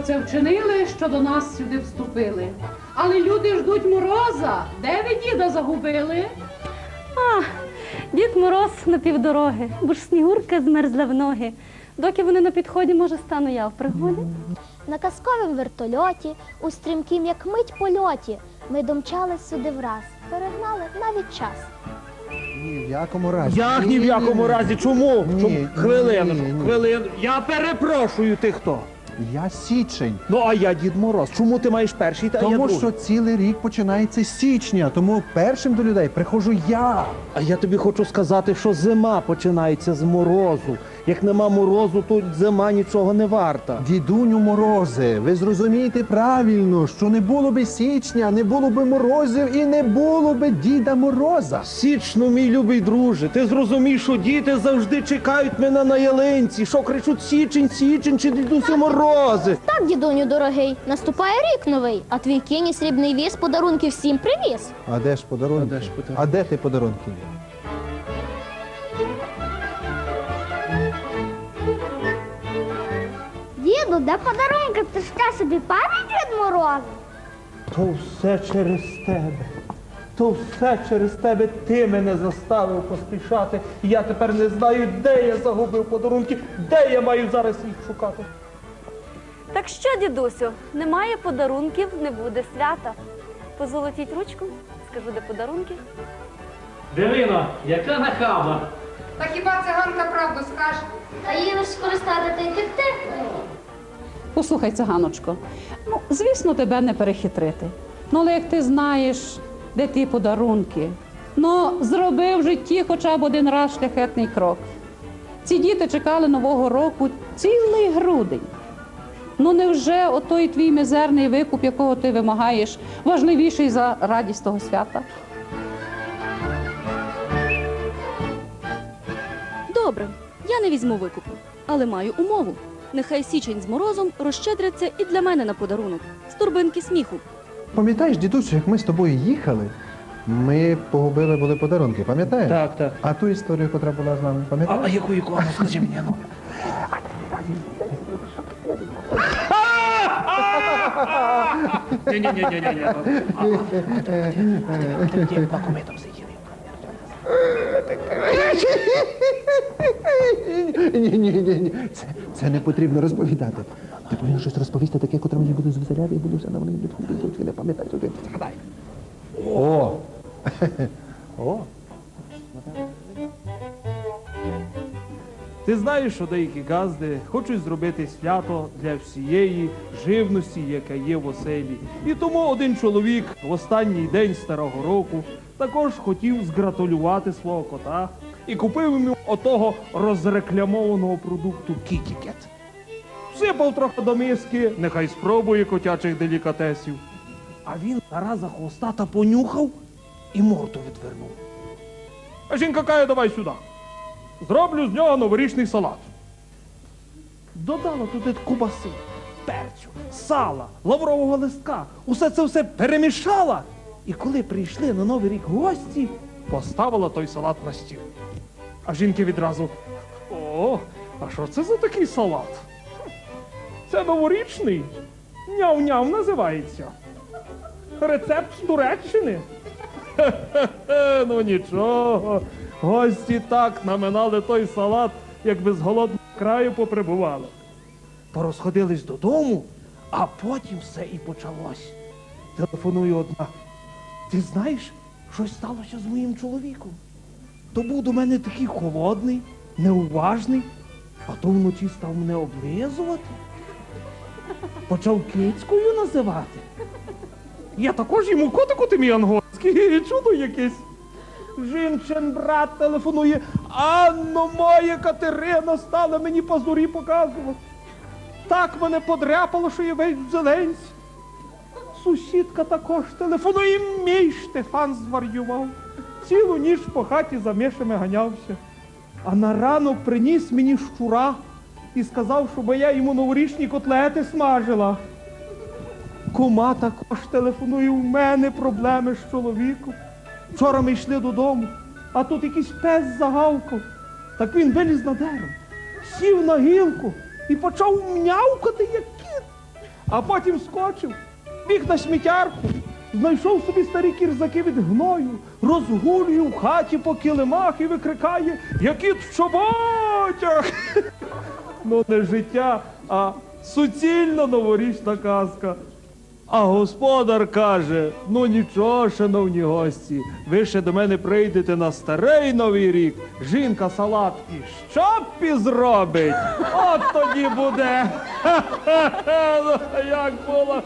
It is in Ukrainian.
оце вчинили, що до нас сюди вступили. Але люди ждуть мороза. Де ви діда загубили? А, дід Мороз на півдороги, бо ж снігурка змерзла в ноги. Доки вони на підході, може, стану я в пригоді. На казковім вертольоті, у стрімкім, як мить польоті, ми домчались сюди враз, перегнали навіть час. Ні, в якому разі. Як ні в якому разі? Чому? Ні, Чому? ні, Хвилиночку, ні, ні. хвилину. Я перепрошую, ти хто? Я січень. Ну, а я Дід Мороз. Чому ти маєш перший, та я Тому другий? що цілий рік починається з січня, тому першим до людей приходжу я. А я тобі хочу сказати, що зима починається з морозу. Як нема морозу, то зима нічого не варта. Дідуню морози, ви зрозумієте правильно, що не було би січня, не було би морозів і не було би Діда Мороза. Січну, мій любий друже, ти зрозумій, що діти завжди чекають мене на ялинці, що кричуть січень, січень чи дідусі морози. Так, дідуню дорогий, наступає рік новий, а твій кінь і срібний віз подарунки всім привіз. А де ж подарунки? А де ж подарунки? А де ти подарунки? Діду, де подарунки? Ти що собі пам'ять Дід Мороз? То все через тебе. То все через тебе ти мене заставив поспішати. Я тепер не знаю, де я загубив подарунки, де я маю зараз їх шукати. Так що, дідусю, немає подарунків, не буде свята. Позолотіть ручку, скажу, де подарунки. Дивино, яка нахаба. Та хіба циганка правду скаже? Та її лиш скористати та й текти. Послухай, циганочко, ну, звісно, тебе не перехитрити. Ну, але як ти знаєш, де ті подарунки, ну, зроби в житті хоча б один раз шляхетний крок. Ці діти чекали Нового року цілий грудень. Ну невже отой твій мізерний викуп, якого ти вимагаєш, важливіший за радість того свята? Добре, я не візьму викупу, але маю умову. Нехай січень з морозом розщедряться і для мене на подарунок з турбинки сміху. Пам'ятаєш, дідусю, як ми з тобою їхали? Ми погубили були подарунки, пам'ятаєш? Так, так. А ту історію, яка була з нами, А, пам'ятаєш? а яку яку? А ну, скажи мені, ну. Ні-ні-ні-ні-ні. Ми там сиділи. Ні, ні, ні, ні. Це, це не потрібно розповідати. Ти повинен щось розповісти таке, котре мені буде звеселяти і буду все на мене будуть не пам'ятаю. Ти згадай. О! О! Ти знаєш, що деякі газди хочуть зробити свято для всієї живності, яка є в оселі. І тому один чоловік в останній день старого року також хотів згратулювати свого кота і купив йому отого розрекламованого продукту Кітікет. Всипав трохи до миски, нехай спробує котячих делікатесів. А він зараза хвостата понюхав і морду відвернув. А жінка каже, давай сюди. Зроблю з нього новорічний салат. Додала туди кубаси, перцю, сала, лаврового листка. Усе це все перемішала. І коли прийшли на Новий рік гості, поставила той салат на стіл. А жінки відразу: О, а що це за такий салат? Це новорічний. Няв-няв називається. Рецепт з Туреччини. Ну нічого. Гості так наминали той салат, якби з голодного краю поприбували. Порозходились додому, а потім все і почалось. Телефоную одна. Ти знаєш, щось сталося з моїм чоловіком? То був до мене такий холодний, неуважний, а то вночі став мене облизувати. Почав кицькою називати. Я також йому котику ти мій ангольський, чудо якесь. Жінчин брат телефонує, Анно моя Катерина стала мені позорі показувати. Так мене подряпало, що я весь зеленці. Сусідка також телефонує, мій Штефан зварював. Цілу ніч по хаті за мишами ганявся. А на ранок приніс мені щура і сказав, щоб я йому новорічні котлети смажила. Кума також телефонує, у мене проблеми з чоловіком. Вчора ми йшли додому, а тут якийсь пес загавкав. Так він виліз на дерево, сів на гілку і почав м'явкати, як кіт. а потім скочив, біг на сміттярку, знайшов собі старі кірзаки від гною, розгулює в хаті по килимах і викрикає, які в чоботях. Ну, не життя, а суцільно новорічна казка. А господар каже: ну нічого, шановні гості, ви ще до мене прийдете на старий новий рік. Жінка салат і щопі зробить. От тоді буде. Ну, Як було.